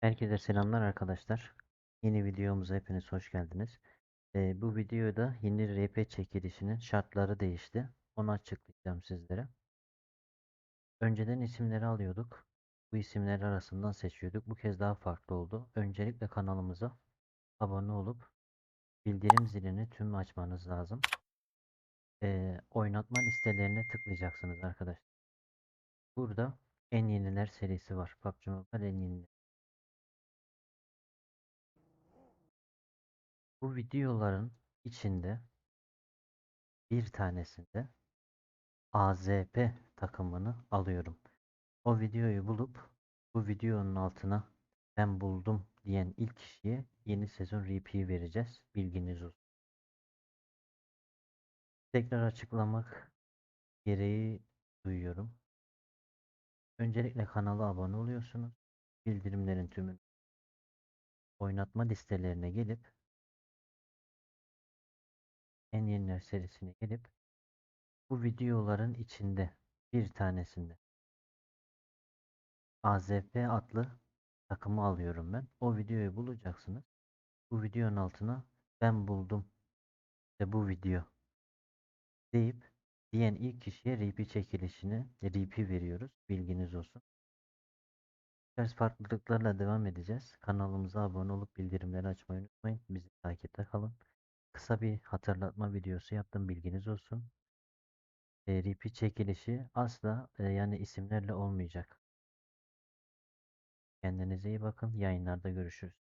Herkese selamlar arkadaşlar. Yeni videomuza hepiniz hoş geldiniz. Ee, bu videoda yeni RP çekilişinin şartları değişti. Onu açıklayacağım sizlere. Önceden isimleri alıyorduk. Bu isimler arasından seçiyorduk. Bu kez daha farklı oldu. Öncelikle kanalımıza abone olup bildirim zilini tüm açmanız lazım. Ee, oynatma listelerine tıklayacaksınız arkadaşlar. Burada en yeniler serisi var. PUBG Mobile en yeniler. Bu videoların içinde bir tanesinde AZP takımını alıyorum. O videoyu bulup bu videonun altına ben buldum diyen ilk kişiye yeni sezon RP vereceğiz. Bilginiz olsun. Tekrar açıklamak gereği duyuyorum. Öncelikle kanala abone oluyorsunuz. Bildirimlerin tümünü oynatma listelerine gelip en yeniler serisine gelip bu videoların içinde bir tanesinde AZP adlı takımı alıyorum ben. O videoyu bulacaksınız. Bu videonun altına ben buldum ve bu video deyip diyen ilk kişiye RP çekilişini RP veriyoruz. Bilginiz olsun. Ters farklılıklarla devam edeceğiz. Kanalımıza abone olup bildirimleri açmayı unutmayın. Bizi takipte kalın. Kısa bir hatırlatma videosu yaptım. Bilginiz olsun. E, RP çekilişi asla e, yani isimlerle olmayacak. Kendinize iyi bakın. Yayınlarda görüşürüz.